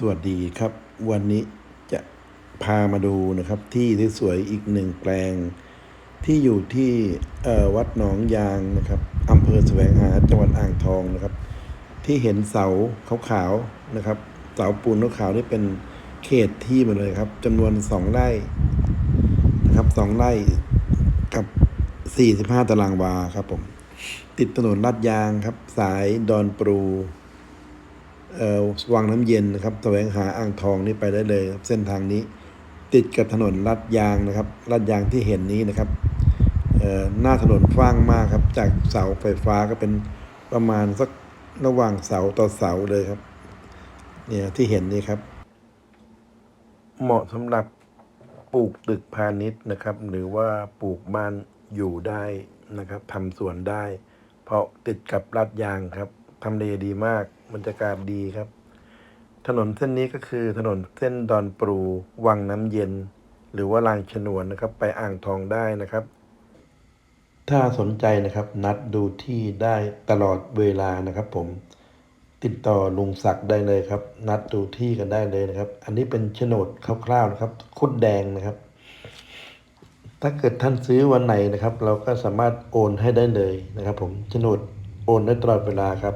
สวัสดีครับ วันนี้จะพามาดูนะครับ ที่สวยๆอีกหนึ่งแปลง ที่อยู่ที่วัดหนองยางนะครับอำเภอแสวงหาจังหวัดอ่างทองนะครับ ที่เห็นเสาขาวๆนะครับ เสาปูนขาวๆนี่เป็นเขตที่มาเลยครับจำนวนสองไร่นะครับสองไร่กับสี่สิบห้าตารางวาครับผม ติดถนนลาดยางครับ สายดอนปรู วังน้ำเย็นนะครับแสวงหาอ่างทองนี่ไปได้เลยครับเส้นทางนี้ ติดกับถนนลาดยางนะครับลาดยางที่เห็นนี้นะครับหน้าถนนกว้างมากครับ จากเสาไฟฟ้าก็เป็นประมาณสักระหว่างเสาต่อเสาเลยครับ เนี่ยที่เห็นนี่ครับ เหมาะสำหรับปลูกตึกพาณิชย์นะครับ หรือว่าปลูกบ้านอยู่ได้นะครับทำสวนได้ เพราะติดกับลาดยางครับ ทำเลดีมากบรรยากาศดีครับ ถนนเส้นนี้ก็คือถนนเส้นดอนปรูวังน้ำเย็น หรือว่าลางฉนวนนะครับ ไปอ่างทองได้นะครับ ถ้าสนใจนะครับ นัดดูที่ได้ตลอดเวลานะครับ ผมติดต่อลุงศักดิ์ได้เลยครับ นัดดูที่กันได้เลยนะครับ อันนี้เป็นโฉนดคร่าวๆนะครับคุดแดงนะครับ ถ้าเกิดท่านซื้อวันไหนนะครับ เราก็สามารถโอนให้ได้เลยนะครับ ผมโฉนดโอนได้ตลอดเวลาครับ